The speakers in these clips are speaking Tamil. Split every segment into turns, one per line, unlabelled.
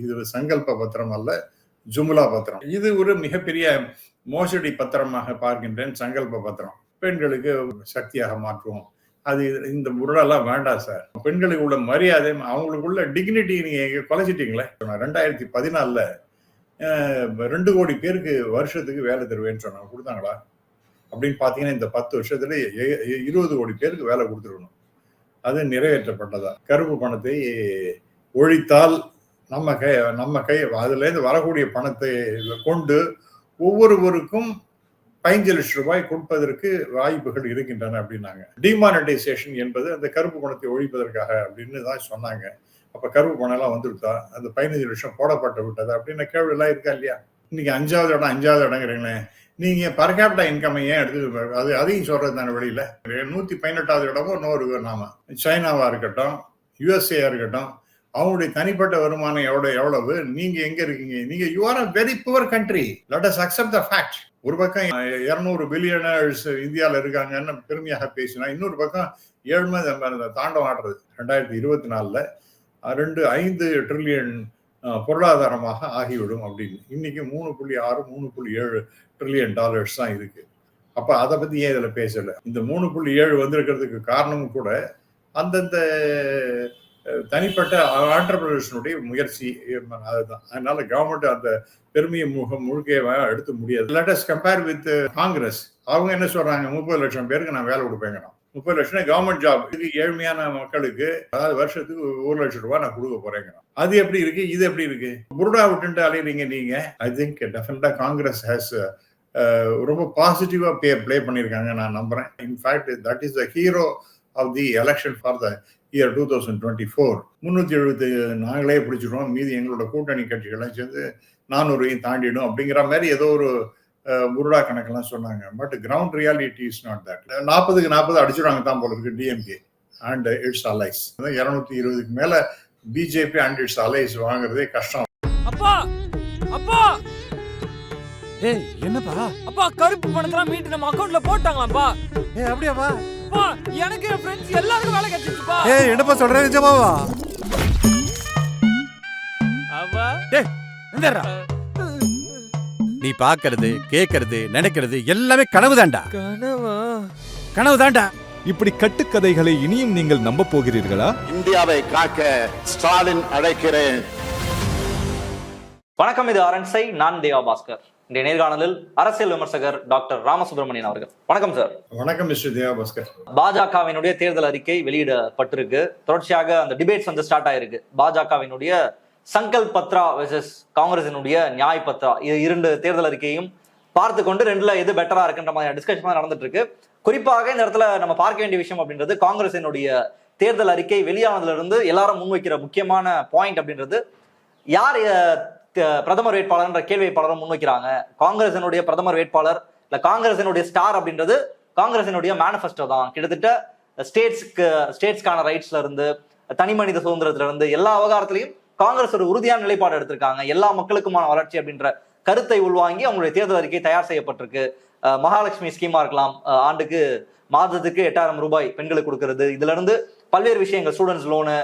இது சங்கல்ப பத்திரம் அல்ல ஜுமுலா பத்திரம். இது ஒரு மிகப்பெரிய மோசடி பத்திரமாக பார்க்கின்றேன் சங்கல்ப பத்திரம். பெண்களுக்கு சக்தியாக மாற்றுவோம். அது இந்த முரடெல்லாம் வேண்டாம் சார். பெண்களுக்கு உள்ள மரியாதை அவங்களுக்குள்ள டிக்னிட்டி நீங்க குலைச்சிட்டீங்களே. ரெண்டாயிரத்தி பதினாலில் ரெண்டு கோடி பேருக்கு வருஷத்துக்கு வேலை தருவேன்னு சொன்னாங்க. கொடுத்தாங்களா? அப்படின்னு பார்த்தீங்கன்னா இந்த பத்து வருஷத்துல இருபது கோடி பேருக்கு வேலை கொடுத்துருக்கணும். அது நிறைவேற்றப்பட்டதா? கருப்பு பணத்தை ஒழித்தால் நம்ம கை நம்ம கை அதுலேருந்து வரக்கூடிய பணத்தை கொண்டு ஒவ்வொருவருக்கும் பதினஞ்சு லட்சம் ரூபாய் கொடுப்பதற்கு வாய்ப்புகள் இருக்கின்றன அப்படின்னாங்க. டிமானிட்டைசேஷன் என்பது அந்த கருப்பு பணத்தை ஒழிப்பதற்காக அப்படின்னு தான் சொன்னாங்க. அப்போ கருப்பு பணம் எல்லாம் அந்த பதினஞ்சு லட்சம் போடப்பட்டு விட்டது? அப்படின்னு கேள்விலாம் எல்லாம் இருக்கா இல்லையா? இன்னைக்கு அஞ்சாவது இடம் அஞ்சாவது இடங்கிறீங்களே. நீங்க பர் கேபிட்டா இன்கம் ஏன் எடுத்து அது அதையும் சொல்றது தானே வெளியில நூத்தி பதினெட்டாவது இடமும் இன்னொரு நாம. சைனாவா இருக்கட்டும் யுஎஸ்ஏயா இருக்கட்டும் அவங்களுடைய தனிப்பட்ட வருமானம் எவ்வளவு எவ்வளவு? நீங்க எங்க இருக்கீங்க? நீங்க you are a very poor country let us accept the fact ஒரு பக்கம் இருநூறு பில்லியனர்ஸ் இந்தியாவில் இருக்காங்கன்னு பெருமையாக பேசினா இன்னொரு பக்கம் ஏழ்மை தாண்டம் ஆடுறது. ரெண்டாயிரத்தி இருபத்தி நாலில் ரெண்டு ஐந்து ட்ரில்லியன் பொருளாதாரமாக ஆகிவிடும் அப்படின்னு. இன்னைக்கு மூணு புள்ளி ஆறு மூணு புள்ளி ஏழு ட்ரில்லியன் டாலர்ஸ் தான் இருக்கு. அப்போ அதை பற்றி ஏன் இதில் பேசலை? இந்த மூணு புள்ளி ஏழு வந்திருக்கிறதுக்கு காரணமும் கூட அந்தந்த தனிப்பட்ட ஆண்டர்பிரினர்ஸினுடைய முயற்சி அதுதான். அதனால கவர்மெண்ட் அந்த பெருமையை முக முழுக்கையை எடுத்த முடியாது. லெட்டஸ் கம்பேர் வித் காங்கிரஸ் அவங்க என்ன சொல்றாங்க? முப்பது லட்சம் பேருக்கு நான் வேலை கொடுப்பேங்கிறோம் முப்பது லட்சம் கவர்மெண்ட் ஜாப் இது ஏழ்மையான மக்களுக்கு அதாவது வருஷத்துக்கு ஒரு லட்சம் ரூபாய் நான் கொடுக்க போறேங்கிறோம் அது எப்படி இருக்கு? இது எப்படி இருக்கு? புருடா விட்டுட்டு அலையிறீங்க நீங்க. ஐ திங்க் டெஃபினட்டா காங்கிரஸ் ஹேஸ் ரொம்ப பாசிட்டிவா பிளே ப்ளே பண்ணியிருக்காங்க. நான் நம்புறேன். In fact that is the hero of the election for the year two thousand twenty four முந்நூற்றி எழுபத்தி நாங்களே பிடிச்சிடுவோம் மீதி எங்களோட கூட்டணி கட்சிகள்லாம் சேர்ந்து நானூறையும் தாண்டிடும் அப்படிங்கிற மாதிரி ஏதோ ஒரு முருடா கணக்கெல்லாம் சொன்னாங்க. But ground reality is not that நாற்பதுக்கு நாற்பது அடிச்சிடுவாங்க தான் போல இருக்கு டிஎம்கே அண்ட் இட்ஸ் அலைஸ் இருநூத்தி இருபதுக்கு மேல பிஜேபி அண்ட் இட்ஸ் அலைஸ் வாங்குறதே கஷ்டம்.
அப்பா! அப்பா!
ஏய் என்னப்பா?
அப்பா கருப்பு பணத்தெல்லாம் மீட்டு நம்ம அக்கவுண்ட்ல போட்டாங்களாப்பா?
ஏய் அப்படியாப்பா?
அப்பா எனக்கு என் ஃப்ரெண்ட்ஸ் எல்லாருக்கும் வேலை கிடைச்சிச்சுப்பா
ஏய் என்னப்பா சொல்ற? நிஜமாவா?
அப்பா
டேய் எந்தடா நீ பாக்குறது கேக்குறது நினைக்கிறது எல்லாமே கனவு தான்டா
கனவா?
கனவு தான்டா
இப்படி கட்டுக்கதைகளை இனியும் நீங்கள் நம்ப போகிறீர்களா?
இந்தியாவை காக்க ஸ்டாலின் அழைக்கிறேன்.
வணக்கம் இது அரண்சை நான் தேவா பாஸ்கர். இன்றைய நேர்காணலில் அரசியல் விமர்சகர் டாக்டர் ராமசுப்ரமணியன் அவர்கள். வணக்கம் சார்.
வணக்கம் மிஸ்டர் தேவாபாஸ்கர்
பாஜகவினுடைய தேர்தல் அறிக்கை வெளியிடப்பட்டிருக்கு. தொடர்ச்சியாக அந்த டிபேட்ஸ் வந்து ஸ்டார்ட் ஆயிருக்கு. பாஜகவினுடைய சங்கல்ப் பத்ரா வெர்சஸ் காங்கிரசினுடைய நியாய் பத்ரா. இது இரண்டு தேர்தல் அறிக்கையும் பார்த்து கொண்டு ரெண்டுல எது பெட்டரா இருக்குன்ற மாதிரி டிஸ்கஷன் நடந்துட்டு இருக்கு குறிப்பாக இந்த இடத்துல நம்ம பார்க்க வேண்டிய விஷயம் அப்படின்றது காங்கிரசினுடைய தேர்தல் அறிக்கை வெளியானதுல இருந்து எல்லாரும் முன்வைக்கிற முக்கியமான பாயிண்ட் அப்படின்றது யார் பிரதமர் வேட்பாளர்ன்ற கேள்வி பலரும் முன்வைக்கிறாங்க. காங்கிரசினுடைய பிரதமர் வேட்பாளர் இல்ல காங்கிரசினுடைய ஸ்டார் அப்படின்றது காங்கிரசினுடைய மேனிஃபெஸ்டோ தான். கிட்டத்தட்ட ஸ்டேட்ஸ்க்கு ஸ்டேட்ஸ்க்கான ரைட்ஸ்ல இருந்து தனி மனித சுதந்திரத்துல இருந்து எல்லா விவகாரத்திலையும் காங்கிரஸ் ஒரு உறுதியான நிலைப்பாடு எடுத்திருக்காங்க. எல்லா மக்களுக்குமான வளர்ச்சி அப்படின்ற கருத்தை உள்வாங்கி அவங்களுடைய தேர்தல் அறிக்கை தயார் செய்யப்பட்டிருக்கு. மகாலட்சுமி ஸ்கீமா இருக்கலாம். ஆண்டுக்கு மாதத்துக்கு எட்டாயிரம் ரூபாய் பெண்களுக்கு கொடுக்கறது. இதுல இருந்து பல்வேறு விஷயங்கள் ஸ்டூடெண்ட்ஸ் லோனு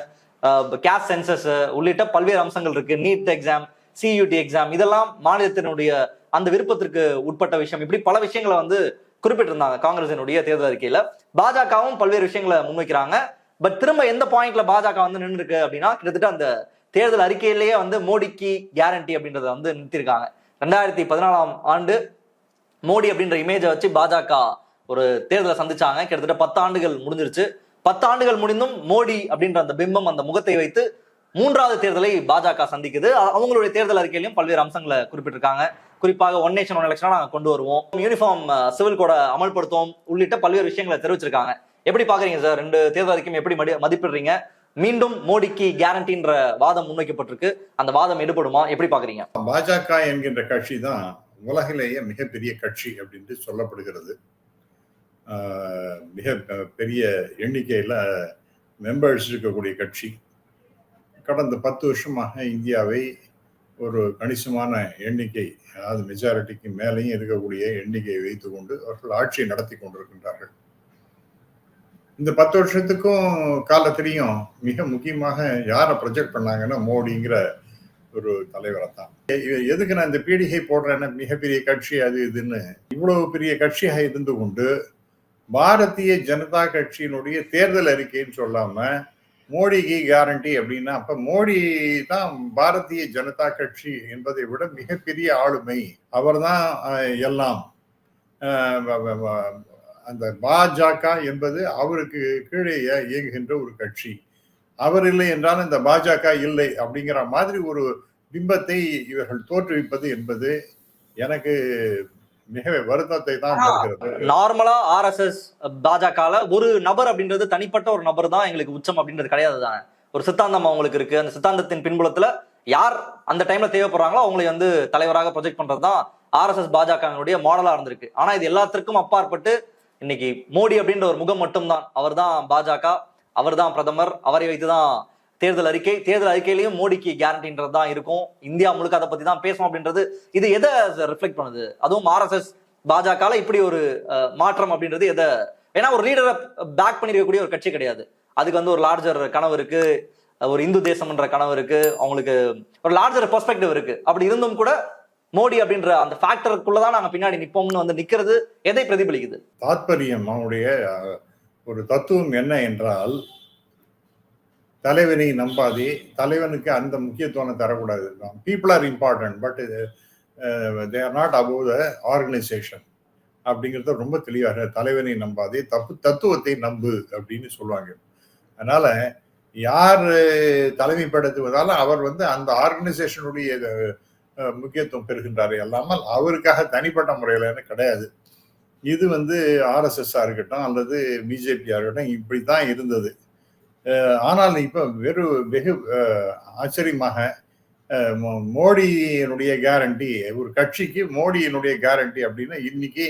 கேஷ் சென்சஸ் உள்ளிட்ட பல்வேறு அம்சங்கள் இருக்கு. நீட் எக்ஸாம் சியூடி எக்ஸாம் இதெல்லாம் மாநிலத்தினுடைய அந்த விருப்பத்திற்கு உட்பட்ட விஷயம். இப்படி பல விஷயங்களை வந்து குறிப்பிட்டிருந்தாங்க காங்கிரசினுடைய தேர்தல் அறிக்கையில. பாஜகவும் பல்வேறு விஷயங்களை முன்வைக்கிறாங்க. பட் திரும்ப எந்த பாயிண்ட்ல பாஜக வந்து நின்று இருக்கு அப்படின்னா கிட்டத்தட்ட அந்த தேர்தல் அறிக்கையிலேயே வந்து மோடிக்கு கேரண்டி அப்படின்றத வந்து நிறுத்திருக்காங்க ரெண்டாயிரத்தி பதினாலாம் ஆண்டு மோடி அப்படின்ற இமேஜை வச்சு பாஜக ஒரு தேர்தலை சந்திச்சாங்க. கிட்டத்தட்ட பத்து ஆண்டுகள் முடிஞ்சிருச்சு. பத்து ஆண்டுகள் முடிந்தும் மோடி அப்படின்ற அந்த பிம்பம் அந்த முகத்தை வைத்து மூன்றாவது தேர்தலை பாஜக சந்திக்குது. அவங்களுடைய தேர்தல் அறிக்கையிலும் பல்வேறு அம்சங்களை குறிப்பிட்டிருக்காங்க. குறிப்பாக ஒன் நேஷன் ஒன் எலெக்ஷனா நாங்க கொண்டு வருவோம். யூனிஃபார்ம் சிவில் கோட அமல்படுத்துவோம் உள்ளிட்ட பல்வேறு விஷயங்களை தெரிவிச்சிருக்காங்க. எப்படி பாக்குறீங்க சார் ரெண்டு தேர்தல் அறிக்கையும் எப்படி மதிப்பிடுறீங்க? மீண்டும் மோடிக்கு கேரண்டின்ற வாதம் முன்வைக்கப்பட்டிருக்கு. அந்த வாதம் எடுபடுமா? எப்படி பாக்குறீங்க?
பாஜக என்கின்ற கட்சி தான் உலகிலேயே மிகப்பெரிய கட்சி அப்படின்ட்டு சொல்லப்படுகிறது. மிக பெரிய எண்ணிக்கையில் மெம்பர்ஸ் இருக்கக்கூடிய கட்சி. கடந்த பத்து வருஷமாக இந்தியாவை ஒரு கணிசமான எண்ணிக்கை அதாவது மெஜாரிட்டிக்கு மேலேயும் இருக்கக்கூடிய எண்ணிக்கையை வைத்துக்கொண்டு அவர்கள் ஆட்சியை நடத்தி கொண்டிருக்கின்றார்கள். இந்த பத்து வருஷத்துக்கும் காலத்திலையும் மிக முக்கியமாக யாரை ப்ரொஜெக்ட் பண்ணாங்கன்னா மோடிங்கிற ஒரு தலைவரை தான். எதுக்கு நான் இந்த பீடிகை போடுறேன்னா மிகப்பெரிய கட்சி அது இதுன்னு இவ்வளவு பெரிய கட்சியாக இருந்து கொண்டு பாரதிய ஜனதா கட்சியினுடைய தேர்தல் அறிக்கைன்னு சொல்லாமல் மோடிக்கு கேரண்டி அப்படின்னா அப்ப மோடி தான் பாரதிய ஜனதா கட்சி என்பதை விட மிகப்பெரிய ஆளுமை. அவர்தான் தான் எல்லாம். அந்த பாஜக என்பது அவருக்கு கீழே இயங்குகின்ற ஒரு கட்சி. அவர் இல்லை என்றால் இந்த பாஜக இல்லை அப்படிங்கிற மாதிரி ஒரு பிம்பத்தை இவர்கள் தோற்றுவிப்பது என்பது எனக்கு மிக வருத்தத்தை தான்
நார்மலா ஆர்எஸ்எஸ் பாஜகல ஒரு நபர் அப்படின்றது தனிப்பட்ட ஒரு நபர் தான் எங்களுக்கு உச்சம் அப்படின்றது கிடையாது தானே. ஒரு சித்தாந்தம் அவங்களுக்கு இருக்கு. அந்த சித்தாந்தத்தின் பின்புலத்துல யார் அந்த டைம்ல தேவைப்படுறாங்களோ அவங்களை வந்து தலைவராக ப்ரொஜெக்ட் பண்றது தான் ஆர்எஸ்எஸ் பாஜகவினுடைய மாடலா இருந்திருக்கு. ஆனா இது எல்லாத்திற்கும் அப்பாற்பட்டு இன்னைக்கு மோடி அப்படின்ற ஒரு முகம் மட்டும்தான். அவர் தான் பாஜக அவர் தான் பிரதமர் அவரை வைத்துதான் தேர்தல் அறிக்கை தேர்தல் அறிக்கையிலையும் மோடிக்கு கேரண்டின்றது தான் இருக்கும். இந்தியா முழுக்க அதை பத்தி தான் பேசும் அப்படின்றது. இது எதை ரிஃப்ளெக்ட் பண்ணுது? அதுவும் ஆர்எஸ்எஸ் பாஜக இப்படி ஒரு மாற்றம் அப்படின்றது எதை ஏன்னா ஒரு லீடரை பேக் பண்ணிருக்கக்கூடிய ஒரு கட்சி கிடையாது. அதுக்கு வந்து ஒரு லார்ஜர் கனவு இருக்கு. ஒரு இந்து தேசம்ன்ற கனவு இருக்கு. அவங்களுக்கு ஒரு லார்ஜர் பெர்ஸ்பெக்டிவ் இருக்கு. அப்படி இருந்தும் கூட மோடி அப்படின்ற அந்த ஃபேக்டருக்குள்ளதான் நாங்க பின்னாடி நிப்போம்னு வந்து நிக்கிறது எதை பிரதிபலிக்குது?
தாத்பரியம் அவனுடைய ஒரு தத்துவம் என்ன என்றால் தலைவனை நம்பாதே தலைவனுக்கு அந்த முக்கியத்துவம் தரக்கூடாது people are important but they are not above the organisation அப்படிங்கிறத ரொம்ப தெளிவாக தலைவனை நம்பாதே தப்பு தத்துவத்தை நம்பு அப்படின்னு சொல்லுவாங்க. அதனால யார் தலைமைப்படுத்துவதாலும் அவர் வந்து அந்த ஆர்கனைசேஷனுடைய முக்கியத்துவம் பெறுகின்றார் இல்லாமல் அவருக்காக தனிப்பட்ட முறையில கிடையாது. இது வந்து ஆர்எஸ்எஸ்ஸாக இருக்கட்டும் அல்லது பிஜேபியாக இருக்கட்டும் இப்படி தான் இருந்தது. ஆனால் இப்போ வெறு வெகு ஆச்சரியமாக மோ- மோடியினுடைய கேரண்டி ஒரு கட்சிக்கு மோடியினுடைய கேரண்டி அப்படின்னா இன்னைக்கு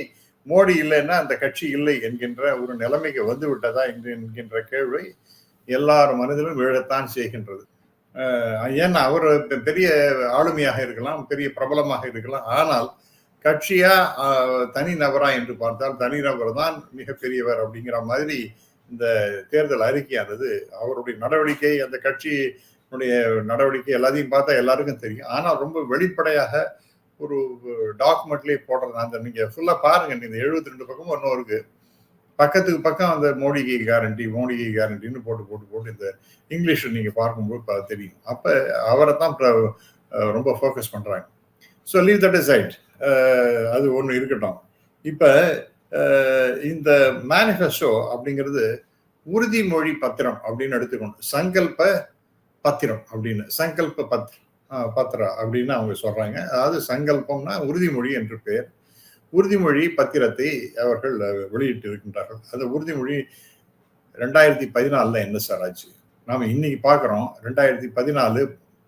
மோடி இல்லைன்னா அந்த கட்சி இல்லை என்கின்ற ஒரு நிலைமைக்கு வந்து விட்டதா என்று என்கின்ற கேள்வி எல்லார் மனதிலும் விழத்தான் செய்கின்றது. ஏன்னா அவர் பெரிய ஆளுமையாக இருக்கலாம் பெரிய பிரபலமாக இருக்கலாம் ஆனால் கட்சியா தனி நபரா என்று பார்த்தால் தனி நபர் தான் மிகப்பெரியவர் அப்படிங்கிற மாதிரி இந்த தேர்தல் அறிக்கையானது அவருடைய நடவடிக்கை அந்த கட்சியினுடைய நடவடிக்கை எல்லாத்தையும் பார்த்தா எல்லாருக்கும் தெரியும். ஆனால் ரொம்ப வெளிப்படையாக ஒரு டாக்குமெண்ட்லேயே போடுறது அந்த நீங்கள் ஃபுல்லாக பாருங்க. இந்த எழுபத்தி ரெண்டு பக்கமும் ஒன்றும் இருக்கு. பக்கத்துக்கு பக்கம் அந்த மோடிக்கு கேரண்டி மோடிக்கு கேரண்டின்னு போட்டு போட்டு போட்டு இந்த இங்கிலீஷை நீங்கள் பார்க்கும்போது தெரியும். அப்போ அவரை தான் ரொம்ப ஃபோக்கஸ் பண்ணுறாங்க so leave that is right அது ஒன்று இருக்கட்டும். இப்போ இந்த மேனிஃபெஸ்டோ அப்படிங்கிறது உறுதிமொழி பத்திரம் அப்படின்னு எடுத்துக்கணும். சங்கல்ப பத்திரம் அப்படின்னு. சங்கல்ப பத் பத்திரம் அப்படின்னு அவங்க சொல்றாங்க. அதாவது சங்கல்பம்னா உறுதிமொழி என்று பெயர். உறுதிமொழி பத்திரத்தை அவர்கள் வெளியிட்டு இருக்கின்றார்கள். அந்த உறுதிமொழி ரெண்டாயிரத்தி பதினாலில் என்ன சார் ஆச்சு? நாம இன்னைக்கு பார்க்குறோம் ரெண்டாயிரத்தி பதினாலு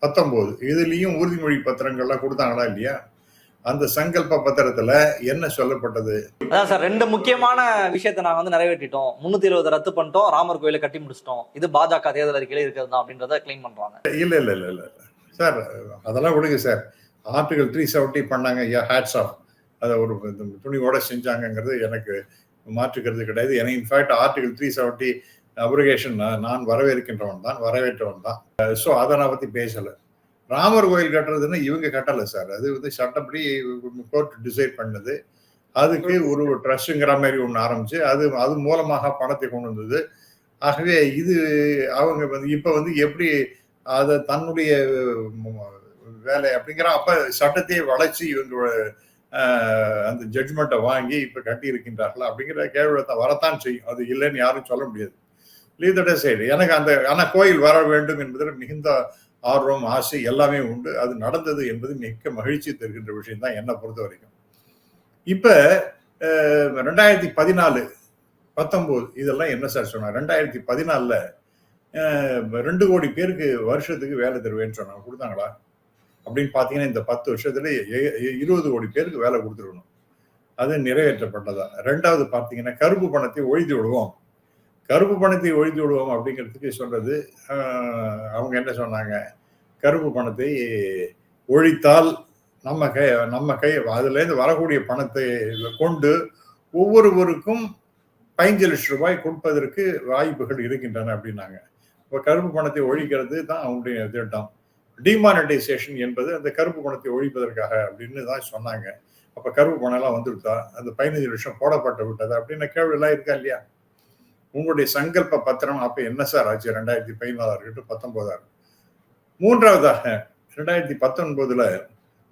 பத்தொம்போது. இதுலேயும் உறுதிமொழி பத்திரங்கள்லாம் கொடுத்தாங்களா இல்லையா? அந்த சங்கல்ப பத்திரத்துல என்ன சொல்லப்பட்டது?
அதான் சார் ரெண்டு முக்கியமான விஷயத்தை நாங்க வந்து நிறைவேற்றிட்டோம். முன்னூத்தி இருபது ரத்து பண்ணிட்டோம். ராமர் கோயிலை கட்டி முடிச்சிட்டோம். இது பாஜக தேர்தல் அறிக்கையில இருக்கிறது தான் அப்படின்றத கிளைம் பண்றாங்க.
இல்ல இல்ல இல்ல இல்ல. சார் அதெல்லாம் கொடுங்க சார். ஆர்டிகல் த்ரீ செவன்ட்டி பண்ணாங்க ஐயா ஹேட்ஸ் ஆஃப் அதை ஒரு துணிவோட செஞ்சாங்கங்கிறது எனக்கு மாற்றுக்கிறது கிடையாது. ஏன்னா in fact article three seventy abrogation நான் வரவேற்கின்றவன் தான் வரவேற்றவன் தான். ஸோ அதை நான் பற்றி பேசலை. ராமர் கோயில் கட்டுறதுன்னு இவங்க கட்டலை சார். அது வந்து சட்டப்படி கோர்ட் டிசைட் பண்ணது. அதுக்கு ஒரு ட்ரஸ்ட்டுங்கிற மாதிரி ஒன்று ஆரம்பிச்சு அது அது மூலமாக பணத்தை கொண்டு வந்தது. ஆகவே இது அவங்க வந்து இப்போ வந்து எப்படி அதை தன்னுடைய வேலை அப்படிங்கிற அப்ப சட்டத்தையே வளைச்சு இவங்க அந்த ஜட்ஜ்மெண்ட்டை வாங்கி இப்போ கட்டி இருக்கின்றார்கள் அப்படிங்கிற கேள்வி வரத்தான் செய்யும். அது இல்லைன்னு யாரும் சொல்ல முடியாது. லீவ் தட் சைடு எனக்கு அந்த ஆனால் கோயில் வர வேண்டும் என்பதில் மிகுந்த ஆர்வம் ஆசை எல்லாமே உண்டு. அது நடந்தது என்பது மிக்க மகிழ்ச்சி தருகின்ற விஷயம் தான் என்னை பொறுத்த வரைக்கும். இப்போ ரெண்டாயிரத்தி பதினாலு பத்தொம்போது இதெல்லாம் என்ன சார் சொன்னாங்க ரெண்டாயிரத்தி பதினாலில் ரெண்டு கோடி பேருக்கு வருஷத்துக்கு வேலை தருவேன்னு சொன்னாங்க. கொடுத்தாங்களா? அப்படின்னு பார்த்தீங்கன்னா இந்த பத்து வருஷத்துல எ- எ- இருபது கோடி பேருக்கு வேலை கொடுத்துருக்கணும். அது நிறைவேற்றப்பட்டதா? ரெண்டாவது பார்த்தீங்கன்னா கருப்பு பணத்தை ஒழித்து விடுவோம். கருப்பு பணத்தை ஒழித்து விடுவோம் அப்படிங்கிறதுக்கு சொல்றது அவங்க என்ன சொன்னாங்க? கருப்பு பணத்தை ஒழித்தால் நம்ம கை நம்ம கை அதுலேருந்து வரக்கூடிய பணத்தை கொண்டு ஒவ்வொருவருக்கும் பதினஞ்சு லட்சம் ரூபாய் கொடுப்பதற்கு வாய்ப்புகள் இருக்கின்றன அப்படின்னாங்க. இப்போ கருப்பு பணத்தை ஒழிக்கிறது தான் அவங்களுடைய திட்டம். டிமானிட்டைசேஷன் என்பது அந்த கருப்பு பணத்தை ஒழிப்பதற்காக அப்படின்னு தான் சொன்னாங்க. அப்போ கருப்பு பணம் எல்லாம் வந்துருத்தா அந்த பதினஞ்சு லட்சம் போடப்பட்டு விட்டது? அப்படின்னு கேள்வி எல்லாம் இருக்கா இல்லையா? உங்களுடைய சங்கல்ப பத்திரம் அப்ப என்ன சார் ஆச்சு? ரெண்டாயிரத்தி பதினாலா இருக்கட்டும் பத்தொன்பதாயிரம் மூன்றாவதாக ரெண்டாயிரத்தி பத்தொன்பதுல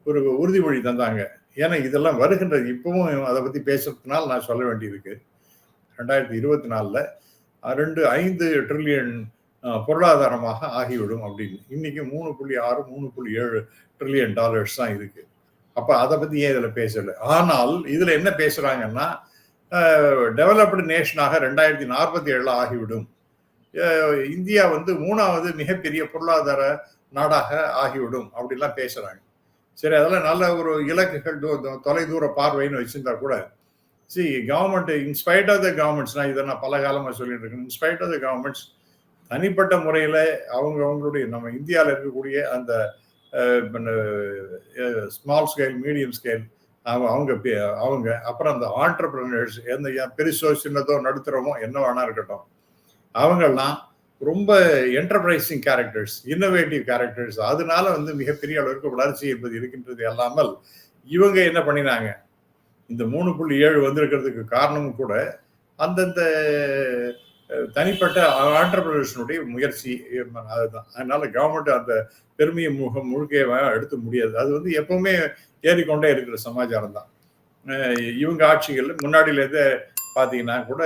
ஒரு உறுதிமொழி தந்தாங்க. ஏன்னா இதெல்லாம் வருகின்றது இப்பவும் அதை பத்தி பேசுறதுனால நான் சொல்ல வேண்டியிருக்கு. ரெண்டாயிரத்தி இருபத்தி நாலுல ரெண்டு ஐந்து ட்ரில்லியன் பொருளாதாரமாக ஆகிவிடும் அப்படின்னு. இன்னைக்கு மூணு புள்ளி ஆறு மூணு புள்ளி ஏழு ட்ரில்லியன் டாலர்ஸ் தான் இருக்கு. அப்ப அதை பத்தி ஏன் இதுல பேசல? ஆனால் இதுல என்ன பேசுறாங்கன்னா டெவலப்டு நேஷனாக ரெண்டாயிரத்தி நாற்பத்தி ஏழில் ஆகிவிடும். இந்தியா வந்து மூணாவது மிகப்பெரிய பொருளாதார நாடாக ஆகிவிடும் அப்படிலாம் பேசுகிறாங்க சரி அதெல்லாம் நல்ல ஒரு இலக்குகள் தொலைதூர பார்வைன்னு வச்சுருந்தா கூட see government in spite of the governments நான் இதை நான் பல காலமாக சொல்லிட்டு இருக்கேன். இன்ஸ்பைட் ஆஃப் த கவர்மெண்ட்ஸ் தனிப்பட்ட முறையில் அவங்க அவங்களுடைய நம்ம இந்தியாவில் இருக்கக்கூடிய அந்த ஸ்மால் ஸ்கேல் மீடியம் ஸ்கேல் அவங்க பே- அவங்க அப்புறம் அந்த ஆண்டர்பிரினர்ஸ் எந்த பெருசோ சின்னதோ நடுத்தரமோ என்ன வேணா இருக்கட்டும். அவங்கெல்லாம் ரொம்ப என்டர்பிரைசிங் கேரக்டர்ஸ் இன்னோவேட்டிவ் கேரக்டர்ஸ் அதனால வந்து மிகப்பெரிய அளவிற்கு வளர்ச்சி என்பது இருக்கின்றது அல்லாமல் இவங்க என்ன பண்ணினாங்க? இந்த மூணு புள்ளி ஏழு வந்திருக்கிறதுக்கு காரணமும் கூட அந்தந்த தனிப்பட்ட ஆண்டர்பிரினர்ஸினுடைய முயற்சி அதுதான். அதனால கவர்மெண்ட் அந்த பெருமையை முக முழுக்க எடுத்து முடியாது. அது வந்து எப்பவுமே ஏறிக்கொண்டே இருக்கிற சமாச்சாரம் தான். இவங்க ஆட்சிகள் முன்னாடியிலேருந்து பார்த்தீங்கன்னா கூட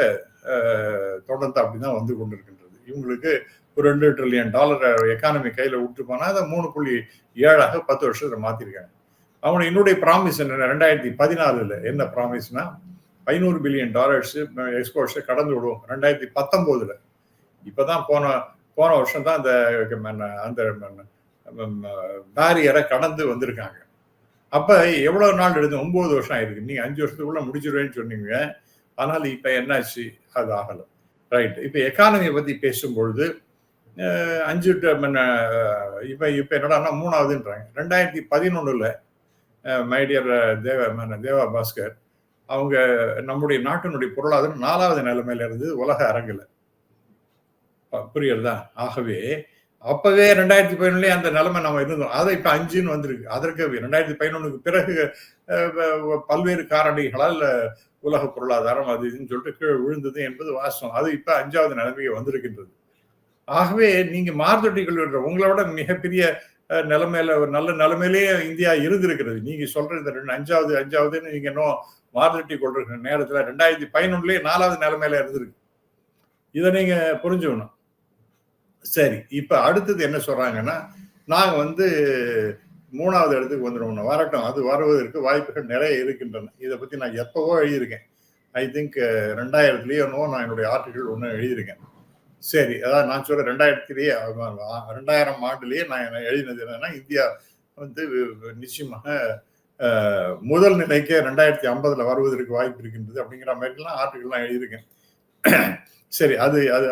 தொடர்ந்து அப்படிதான் வந்து கொண்டிருக்கின்றது. இவங்களுக்கு ஒரு ரெண்டு ட்ரில்லியன் டாலர் எக்கானமி கையில் விட்டு போனால் அதை மூணு புள்ளி ஏழாக பத்து வருஷத்தில் மாற்றிருக்காங்க அவங்க என்னுடைய ப்ராமிஸ் என்ன ரெண்டாயிரத்தி பதினாலில் என்ன ப்ராமிஸ்னா ஐநூறு பில்லியன் டாலர்ஸ் எக்ஸ்போர்ட்ஸை கடந்து விடுவோம். ரெண்டாயிரத்தி பத்தொன்பதுல இப்பதான் போன போன வருஷம் தான் அந்த அந்த பேரியரை கடந்து வந்திருக்காங்க. அப்ப எவ்வளவு நாள் எடுத்து ஒன்பது வருஷம் ஆயிருக்கு. நீங்க அஞ்சு வருஷத்துக்குள்ள முடிச்சிருவேன்னு சொன்னீங்க. ஆனால் இப்ப என்னாச்சு? அது ஆகல. ரைட் இப்ப எக்கானமியை பத்தி பேசும்பொழுது அஞ்சு ட- மன்ன, அஹ், இப்ப இப்ப மூணாவதுன்றாங்க. ரெண்டாயிரத்தி பதினொன்னுல மைடியர் தேவ தேவா பாஸ்கர் அவங்க நம்முடைய நாட்டினுடைய பொருளாதாரம் நாலாவது நிலைமையில இருந்து உலக அரங்கில். புரியுறதா ஆகவே அப்பவே ரெண்டாயிரத்தி பதினொன்னுலயே அந்த நிலைமை நம்ம இருந்தோம். அதை இப்ப அஞ்சுன்னு வந்திருக்கு. அதற்கு ரெண்டாயிரத்தி பதினொன்னுக்கு பிறகு பல்வேறு காரணிகளால் உலக பொருளாதாரம் அது இதுன்னு சொல்லிட்டு கீழே விழுந்தது என்பது வாசம் அது இப்ப அஞ்சாவது நிலைமைக்கு வந்திருக்கின்றது. ஆகவே நீங்க மார்த்தொட்டிகள் உங்களை விட மிகப்பெரிய நிலைமையில ஒரு நல்ல நிலைமையிலேயே இந்தியா இருந்திருக்கிறது. நீங்க சொல்ற இந்த ரெண்டு அஞ்சாவது அஞ்சாவதுன்னு நீங்க இன்னும் மாறுதட்டி கொண்டிருக்கிற நேரத்துல ரெண்டாயிரத்தி பதினொன்னுலயே நாலாவது நிலைமையில இருந்திருக்கு. இதை நீங்க புரிஞ்சுக்கணும். சரி இப்ப அடுத்தது என்ன சொல்றாங்கன்னா நாங்க வந்து மூணாவது இடத்துக்கு வந்துடுவோம் வரட்டும் அது வருவதற்கு வாய்ப்புகள் நிறைய இருக்கின்றன. இதை பத்தி நான் எப்பவோ எழுதியிருக்கேன். ஐ திங்க் ரெண்டாயிரத்துலயோ நான் என்னுடைய ஆர்டிகள் ஒன்று எழுதியிருக்கேன். சரி அதான் நான் சொல்ற ரெண்டாயிரத்திலேயே ரெண்டாயிரம் ஆண்டுலேயே நான் என்ன எழுதினது என்னன்னா இந்தியா வந்து நிச்சயமாக முதல் நிலைக்கு ரெண்டாயிரத்தி ஐம்பதுல வருவதற்கு வாய்ப்பு இருக்கின்றது அப்படிங்கிற மாதிரிலாம் ஆர்டிகல்லாம் எழுதியிருக்கேன். சரி அது அது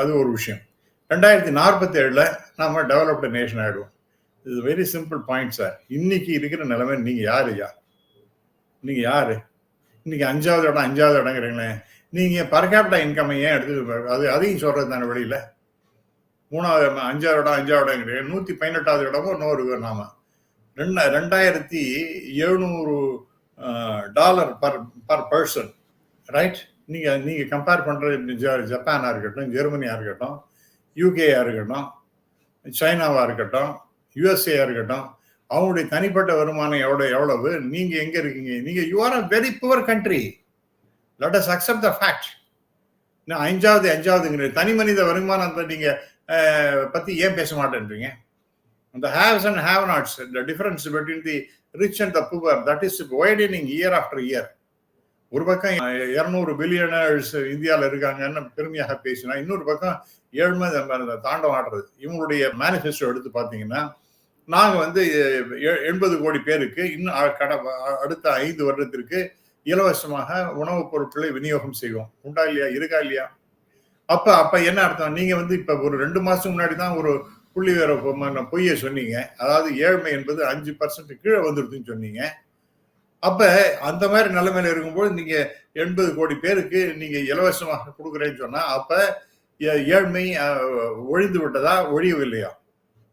அது ஒரு விஷயம். ரெண்டாயிரத்தி நாற்பத்தி ஏழில் நாம டெவலப்டு நேஷன் ஆகிடுவோம் இது வெரி சிம்பிள் பாயிண்ட் சார் இன்னைக்கு இருக்கிற நிலைமை நீங்கள் யார் ஐயா நீங்கள் யார்? இன்னைக்கு அஞ்சாவது இடம் அஞ்சாவது இடங்கிறீங்களே. நீங்க பர் இன்கம் ஏன் எடுத்து அது அதையும் சொல்றது தானே வெளியில? மூணாவது இடம், அஞ்சாவது இடம் அஞ்சாவது நூத்தி பதினெட்டாவது இடமும் இன்னொரு நாம. ரெண்டு ரெண்டாயிரத்தி எழுநூறு dollar per per person right நீங்க நீங்க கம்பேர் பண்றது ஜப்பானாக ஜப்பானா இருக்கட்டும் ஜெர்மனியா இருக்கட்டும் யூகேயா இருக்கட்டும் சைனாவா இருக்கட்டும் யுஎஸ்ஏயா இருக்கட்டும் அவங்களுடைய தனிப்பட்ட வருமானம் எவ்வளவு எவ்வளவு? நீங்க எங்க இருக்கீங்க? நீங்க you are a very poor country let us accept the fact இன்னும் அஞ்சாவது அஞ்சாவதுங்கிற தனி மனித வருமானத்தை நீங்க பற்றி பத்தி ஏன் பேச மாட்டேன்றீங்க? அந்த haves and have nots the difference between the rich and the poor that is widening year after year ஒரு பக்கம் இரநூறு பில்லியனர்ஸ் இந்தியாவில் இருக்காங்கன்னு பெருமையாக பேசினா இன்னொரு பக்கம் ஏழ்மை தாண்டம் ஆடுறது. இவங்களுடைய மேனிஃபெஸ்டோ எடுத்து பார்த்தீங்கன்னா நாங்கள் வந்து எண்பது கோடி பேருக்கு இன்னும் கடை கட அடுத்த ஐந்து வருடத்திற்கு இலவசமாக உணவுப் பொருட்களை விநியோகம் செய்வோம். உண்டா இல்லையா? இருக்கா இல்லையா? அப்ப அப்ப என்ன அர்த்தம்? நீங்க வந்து இப்ப ஒரு ரெண்டு மாசம் முன்னாடி தான் ஒரு புள்ளி வேற பொய்யை சொன்னீங்க. அதாவது ஏழ்மை என்பது அஞ்சு பர்சன்ட் கீழே வந்துருதுன்னு சொன்னீங்க. அப்ப அந்த மாதிரி நிலைமையில இருக்கும்போது நீங்க எண்பது கோடி பேருக்கு நீங்க இலவசமாக கொடுக்குறேன்னு சொன்னா அப்ப ஏ- ஏழ்மை ஒழிந்து விட்டதா? ஒழியவில்லையா?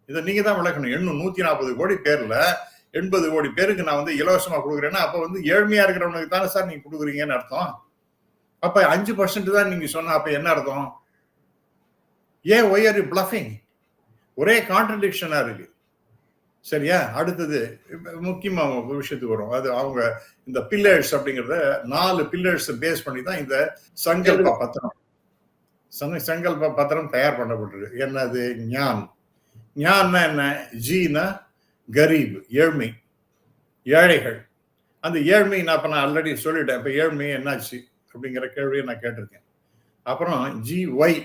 இதை நீங்க தான் விளக்கணும். எண்ணூறு நூத்தி நாற்பது கோடி பேர்ல எண்பது கோடி பேருக்கு நான் வந்து இலவசமா கொடுக்குறேன்னா அப்ப வந்து ஏழ்மையா இருக்கிறவனுக்கு தானே சார் நீங்க கொடுக்குறீங்கன்னு அர்த்தம். அப்ப அஞ்சு பர்சன்ட் தான் நீங்க சொன்ன அப்ப என்ன அர்த்தம்? ஏன் ஒய் ஆர் யூ பிளஃபிங் ஒரே கான்ட்ரடிக்ஷனா இருக்கு. சரியா? அடுத்தது முக்கியமா விஷயத்துக்கு வரும். அது அவங்க இந்த பில்லர்ஸ் அப்படிங்கறத நாலு பில்லர்ஸ் பேஸ் பண்ணி தான் இந்த சங்கல்ப பத்திரம். சங்க- சங்கல்ப பத்திரம் தயார் பண்ணப்பட்டிருக்கு. என்னது? ஞான். ஞான்னா என்ன? ஜீனா கரீப் ஏழ்மை ஏழைகள். அந்த ஏழ்மை நான் இப்போ நான் ஆல்ரெடி சொல்லிட்டேன். இப்போ ஏழ்மை என்னாச்சு அப்படிங்கிற கேள்வியை நான் கேட்டிருக்கேன். அப்புறம் ஜி ஒய்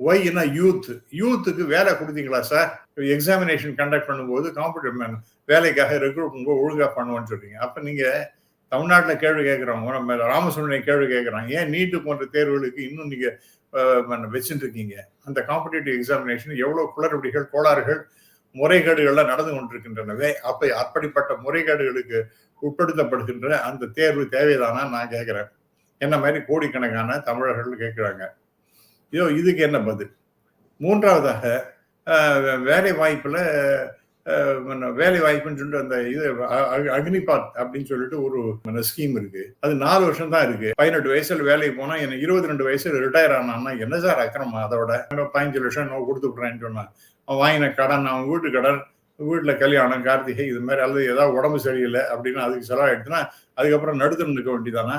ஒய்னா யூத் யூத்துக்கு வேலை கொடுத்தீங்களா சார் எக்ஸாமினேஷன் கண்டக்ட் பண்ணும்போது காம்படிட்டிவ் வேலைக்காக ரெக்ரூட் பண்ணும்போது ஒழுங்காக பண்ணுவோன்னு சொல்றீங்க. அப்போ நீங்கள் தமிழ்நாட்டில் கேள்வி கேட்குறவங்க நம்ம ராமசுப்ரமணிய கேள்வி கேட்குறாங்க ஏன் நீட்டு போன்ற தேர்வுகளுக்கு இன்னும் நீங்கள் வச்சுட்டு இருக்கீங்க? அந்த காம்படிட்டிவ் எக்ஸாமினேஷன் எவ்வளோ குளறுபடிகள் கோளாறுகள் முறைகேடுகள்லாம் நடந்து கொண்டிருக்கின்றனவே. அப்ப அப்படிப்பட்ட முறைகேடுகளுக்கு உட்படுத்தப்படுகின்ற அந்த தேர்வு தேவைதானா? நான் கேட்கிறேன் என்ன மாதிரி கோடிக்கணக்கான தமிழர்கள் கேட்கிறாங்க ஐயோ இதுக்கு என்ன பதில்? மூன்றாவதாக வேலை வாய்ப்புல வேலை வாய்ப்புன்னு சொல்லிட்டு அந்த இது அக்னிபாத் அப்படின்னு சொல்லிட்டு ஒரு ஸ்கீம் இருக்கு. அது நாலு வருஷம் தான் இருக்கு. பதினெட்டு வயசுல வேலைக்கு போனா எனக்கு இருபத்தி ரெண்டு வயசுல ரிட்டையர் ஆனான்னா என்ன சார் அக்கிரமா அதோட? பதினஞ்சு லட்சம் நான் கொடுத்து விட்றேன்னு சொன்னான் அவன் வாங்கின கடன் அவன் வீட்டு கடன் வீட்டுல கல்யாணம் கார்த்திகை இது மாதிரி அல்லது ஏதாவது உடம்பு சரியில்லை அப்படின்னு அதுக்கு செலவாயிடுச்சுன்னா அதுக்கப்புறம் நடுத்தரம் நிற்க வேண்டியதானா?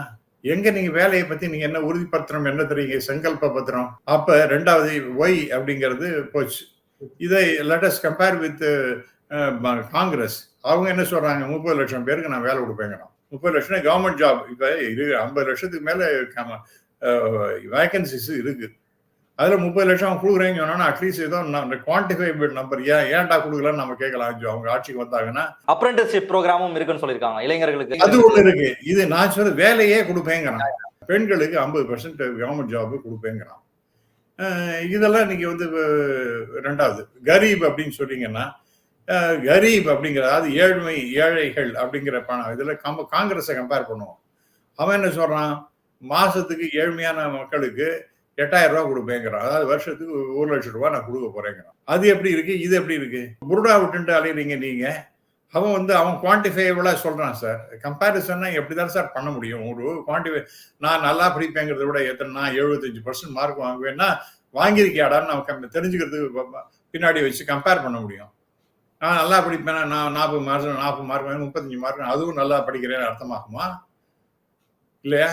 எங்க நீங்க வேலையை பத்தி நீங்க என்ன உறுதிப்பத்திரம் என்ன தெரியுங்க? சங்கல்ப பத்திரம். அப்ப ரெண்டாவது ஒய் அப்படிங்கிறது போச்சு. இதை லெட்டஸ் கம்பேர் வித் காங்கிரஸ். அவங்க என்ன சொல்றாங்க? முப்பது லட்சம் பேருக்கு நான் வேலை கொடுப்பேங்கிறோம் முப்பது லட்சம் கவர்மெண்ட் ஜாப் இப்ப இரு ஐம்பது லட்சத்துக்கு மேல வேகன்சிஸ் இருக்கு. அதுல முப்பது லட்சம் அவங்க கொடுக்குறேன்னு சொன்னா அட்லீஸ்ட் ஏதோ குவான்டிஃபைபிள் நம்பர் ஏன் ஏன்டா கொடுக்கலன்னு நம்ம கேட்கலாம். அவங்க ஆட்சிக்கு வந்தாங்கன்னா.
அப்ரெண்டிஸ்ஷிப் ப்ரோக்ராமும் இருக்குன்னு சொல்லியிருக்காங்க
அது
இளைஞர்களுக்கு
ஒண்ணு இருக்கு. இது நான் சொல்ற வேலையே கொடுப்பேங்கிறான். பெண்களுக்கு ஐம்பது பர்சன்ட் கவர்மெண்ட் ஜாப் கொடுப்பேங்கிறான். இதெல்லாம் நீங்க வந்து ரெண்டாவது. கரீப் அப்படின்னு சொன்னீங்கன்னா கரீப் அப்படிங்கிற அதாவது ஏழ்மை ஏழைகள் அப்படிங்கிற பணம் இதில் கம்ப காங்கிரஸை கம்பேர் பண்ணுவோம். அவன் என்ன சொல்கிறான் மாதத்துக்கு ஏழ்மையான மக்களுக்கு எட்டாயிரம் ரூபா கொடுப்பேங்கிறான். அதாவது வருஷத்துக்கு ஒரு லட்சம் ரூபா நான் கொடுக்க போறேங்கிறான். அது எப்படி இருக்கு? இது எப்படி இருக்கு? புருடா விட்டுட்டு அலையிறீங்க நீங்க. அவன் வந்து அவன் குவான்டிஃபைபிளா சொல்கிறான் சார் கம்பேரிசன்னா எப்படி தான் சார் பண்ண முடியும்? ஒரு குவான்டிஃபை நான் நல்லா படிப்பேங்கிறத விட எத்தனை நான் எழுபத்தஞ்சு பர்சன்ட் மார்க் வாங்குவேன்னா வாங்கியிருக்கியாடான்னு நம்ம கம்- தெரிஞ்சுக்கிறதுக்கு பின்னாடி வச்சு கம்பேர் பண்ண முடியும். நான் நல்லா படிப்பேன்? நான் நாற்பது மார்க் நாற்பது மார்க் முப்பத்தஞ்சு மார்க் அதுவும் நல்லா படிக்கிறேன்னு அர்த்தமாகுமா? இல்லையா?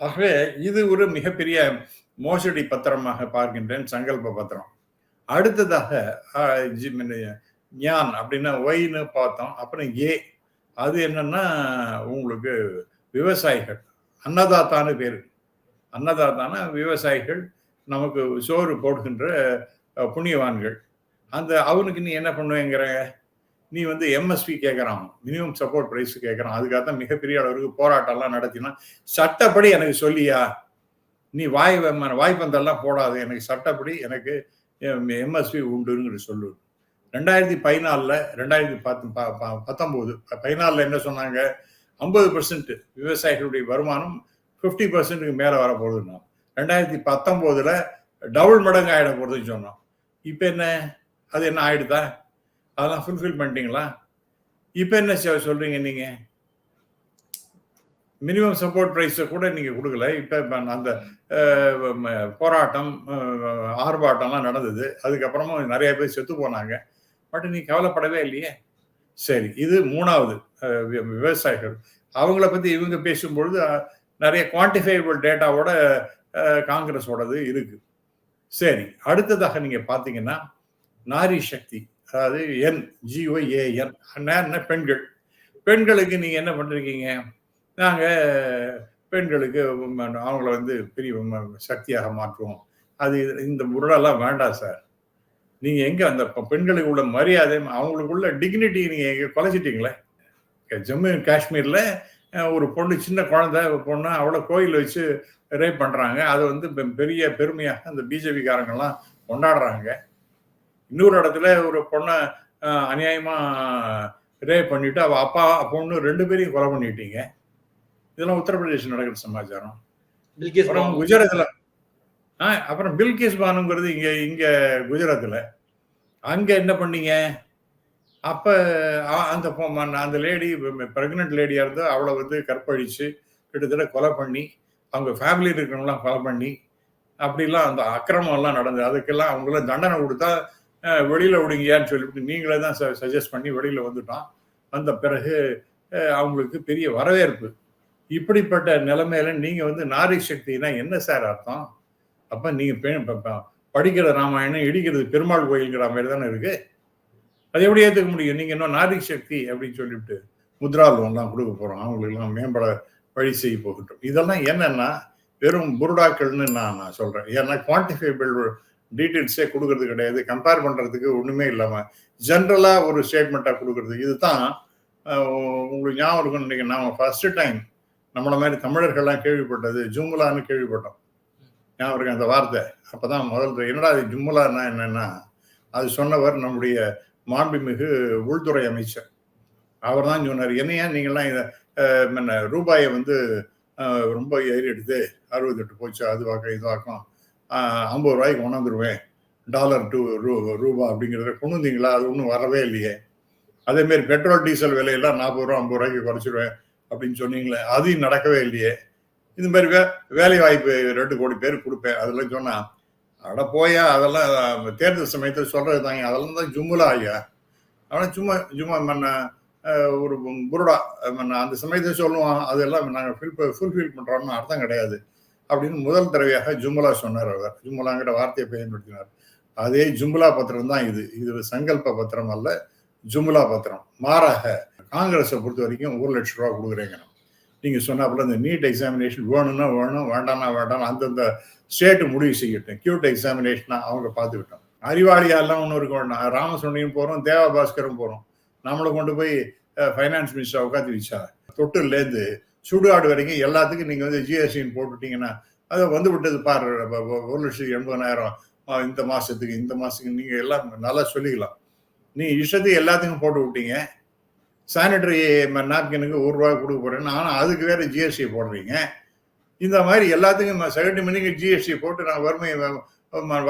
ஆகவே இது ஒரு மிகப்பெரிய மோசடி பத்திரமாக பார்க்கின்றேன் சங்கல்ப பத்திரம். அடுத்ததாக ஞான் அப்படின்னா ஒய்னு பார்த்தோம். அப்புறம் ஏ. அது என்னன்னா உங்களுக்கு விவசாயிகள் அன்னதாத்தான்னு பேர். அன்னதாத்தான விவசாயிகள் நமக்கு சோறு போடுகின்ற புண்ணியவான்கள். அந்த அவனுக்கு நீ என்ன பண்ணுவேங்கிற? நீ வந்து எம்எஸ்பி கேட்குறான் மினிமம் சப்போர்ட் ப்ரைஸ் கேட்குறான் அதுக்காக தான் மிகப்பெரிய அளவுக்கு போராட்டம்லாம் நடத்தினா சட்டப்படி எனக்கு சொல்லியா? நீ வாய் வாய்ப்பந்தெல்லாம் போடாது. எனக்கு சட்டப்படி எனக்கு எம்எஸ்பி உண்டுங்கிற சொல்லு. ரெண்டாயிரத்தி பதினாலில் ரெண்டாயிரத்தி பத்து ப- ப- பத்தொம்போது பதினாலில் என்ன சொன்னாங்க? ஐம்பது பர்சன்ட் விவசாயிகளுடைய வருமானம் ஃபிஃப்டி பர்சன்ட்டுக்கு மேலே வர போகுதுன்னா ரெண்டாயிரத்தி பத்தொம்போதில் டபுள் மடங்கு ஆகிட போகுதுன்னு சொன்னோம் இப்போ என்ன? அது என்ன ஆயிடுதா? அதெல்லாம் ஃபுல்ஃபில் பண்ணிட்டீங்களா? இப்போ என்ன சார் சொல்றீங்க நீங்க? மினிமம் சப்போர்ட் ப்ரைஸை கூட நீங்கள் கொடுக்கல. இப்போ அந்த போராட்டம் ஆர்ப்பாட்டம்லாம் நடந்தது. அதுக்கப்புறமா நிறைய பேர் செத்து போனாங்க. பட் நீ கவலைப்படவே இல்லையே? சரி இது மூணாவது வி- விவசாயிகள். அவங்கள பற்றி இவங்க பேசும்பொழுது நிறைய குவான்டிஃபைபிள் டேட்டாவோட காங்கிரஸோடது இருக்குது சரி அடுத்ததாக நீங்கள் பார்த்தீங்கன்னா நாரி சக்தி அதாவது என் ஜிஓஏஎன் என்ன பெண்கள். பெண்களுக்கு நீங்கள் என்ன பண்றீங்க நாங்கள் பெண்களுக்கு அவங்கள வந்து பெரிய சக்தியாக மாற்றுவோம். அது இந்த முரடெல்லாம் வேண்டாம் சார். நீங்கள் எங்கே அந்த பெண்களுக்கு உள்ள மரியாதை அவங்களுக்குள்ள டிக்னிட்டி நீங்கள் எங்கே குலைச்சிட்டீங்களே? ஜம்மு காஷ்மீரில் ஒரு பொண்ணு சின்ன குழந்தை பொண்ணு அவ்வளோ கோயில் வச்சு ரேப் பண்ணுறாங்க அதை வந்து பெ- பெரிய பெருமையாக அந்த பிஜேபிக்காரங்கெல்லாம் கொண்டாடுறாங்க. இன்னொரு இடத்துல ஒரு பொண்ணை அநியாயமா ரேப் பண்ணிட்டு அவ அப்பா பொண்ணு ரெண்டு பேரையும் கொலை பண்ணிட்டீங்க. இதெல்லாம் உத்தரப்பிரதேசம் நடக்கிற சமாச்சாரம். அப்புறம் குஜராத்ல ஆ அப்புறம் பில்கிஸ் பானுங்கிறது இங்க இங்க குஜராத்ல. அங்க என்ன பண்ணீங்க? அப்ப அந்த அந்த லேடி பிரெக்னென்ட் லேடியா இருந்து அவளை வந்து கற்பழிச்சு கிட்டத்தட்ட கொலை பண்ணி அவங்க ஃபேமிலி இருக்கிறவங்களாம் கொலை பண்ணி அப்படிலாம் அந்த அக்கிரமம் எல்லாம் நடந்தது. அதுக்கெல்லாம் அவங்களாம் தண்டனை கொடுத்தா வெளியில் விடுங்கயான்னு சொல்லிவிட்டு நீங்களே தான் ச சஜஸ்ட் பண்ணி வெளியில் வந்துட்டோம். வந்த பிறகு அவங்களுக்கு பெரிய வரவேற்பு. இப்படிப்பட்ட நிலைமையில நீங்கள் வந்து நாரி சக்தினா என்ன சார் அர்த்தம்? அப்போ நீங்கள் பெ- படிக்கிற ராமாயணம் இடிக்கிறது பெருமாள் கோயில்ங்கிற மாதிரி தானே இருக்கு? அது எப்படி ஏற்றுக்க முடியும்? நீங்கள் இன்னும் நாரி சக்தி அப்படின்னு சொல்லிவிட்டு முத்ரா லோன்லாம் கொடுக்க போகிறோம் அவங்களுக்கெல்லாம் மேம்பட வழி செய்ய போகட்டும். இதெல்லாம் என்னென்னா வெறும் புருடாக்கள்னு நான் நான் சொல்கிறேன் ஏன்னா குவான்டிஃபைபிள் டீட்டெயில்ஸே கொடுக்கறது கிடையாது. கம்பேர் பண்றதுக்கு ஒண்ணுமே இல்லாம ஜென்ரலா ஒரு ஸ்டேட்மெண்ட்டாக கொடுக்கறது. இதுதான் உங்களுக்கு ஞாபகம் இருக்கும்னு நினைக்கிறேன். நாம ஃபர்ஸ்ட் டைம் நம்மள மாதிரி தமிழர்கள்லாம் கேள்விப்பட்டது ஜும்முலான்னு கேள்விப்பட்டோம். ஞாபகம் இருக்கு அந்த வார்த்தை? அப்பதான் முதல் என்னடா இது ஜும்முலானா என்னன்னா அது சொன்னவர் நம்முடைய மாண்புமிகு உள்துறை அமைச்சர். அவர் தான் சொன்னார் என்னையா நீங்கள்லாம் இதை என்ன ரூபாயை வந்து ரொம்ப ஏறி எடுத்து அறுபத்தெட்டு போச்சு அதுவாக்கம் இதுவாக்கம். ஐம்பது ரூபாய்க்கு கொண்டாந்துருவேன். டாலர் டூ ரூ ரூபா அப்படிங்கிறத கொண்டு வந்தீங்களா? அது ஒன்றும் வரவே இல்லையே. அதே மாதிரி பெட்ரோல் டீசல் விலையெல்லாம் நாற்பது ரூபா ஐம்பது ரூபாய்க்கு குறைச்சிடுவேன் அப்படின்னு சொன்னீங்களே அதையும் நடக்கவே இல்லையே. இது மாதிரி வே வேலை வாய்ப்பு ரெண்டு கோடி பேர் கொடுப்பேன். அதெல்லாம் சொன்னா அட போயா அதெல்லாம் தேர்தல் சமயத்தில் சொல்றது தாங்க. அதெல்லாம் தான் ஜும்முலா ஐயா. ஆனால் சும்மா சும்மா மன்ன ஒரு புருடா மன்ன அந்த சமயத்தை சொல்லுவான் அதெல்லாம் நாங்கள் ஃபில் ஃபுல்ஃபில் பண்ணுறோம்னு அர்த்தம் கிடையாது. அப்படின்னு முதல் தடவையாக ஜும்முலா சொன்னார் அவர். ஜும்லாங்கிற வார்த்தையை பயன்படுத்தினார். அதே ஜும்முலா பத்திரம் தான் இது. இது சங்கல்ப பத்திரம் அல்ல ஜும்முலா பத்திரம். மாறாக காங்கிரஸை பொறுத்த வரைக்கும் ஒரு லட்ச ரூபா கொடுக்குறேங்க நீங்கள் சொன்னாப்புல இந்த நீட் எக்ஸாமினேஷன் வேணும்னா வேணும் வேண்டாம்னா வேண்டாம் அந்தந்த ஸ்டேட்டு முடிவு செய்யட்டும். கியூட் எக்ஸாமினேஷனாக அவங்க பார்த்துக்கிட்டோம். அறிவாளியாலாம் ஒன்றும் இருக்க வேண்டாம். ராமசுவனியும் போகிறோம் தேவபாஸ்கரும் போகிறோம் நம்மளை கொண்டு போய் ஃபைனான்ஸ் மினிஸ்டர் உட்காந்து வச்சா தொட்டுலேருந்து சுடுகாடு வரைக்கும் எல்லாத்துக்கும் நீங்கள் வந்து ஜிஎஸ்டின்னு போட்டுட்டீங்கன்னா அதை வந்து விட்டது பாரு ஒரு லட்சத்தி எண்பதாயிரம் இந்த மாதத்துக்கு இந்த மாதத்துக்கு நீங்கள் எல்லாம் நல்லா சொல்லிக்கலாம். நீ இஷ்டத்துக்கு எல்லாத்துக்கும் போட்டு விட்டீங்க. சானிடரி நாப்கினுக்கு ஒரு ரூபாய் கொடுக்க போகிறேன்னு ஆனால் அதுக்கு வேறு ஜிஎஸ்டி போடுறீங்க. இந்த மாதிரி எல்லாத்துக்கும் செகண்ட் மணிக்கு ஜிஎஸ்டி போட்டு நான் வறுமை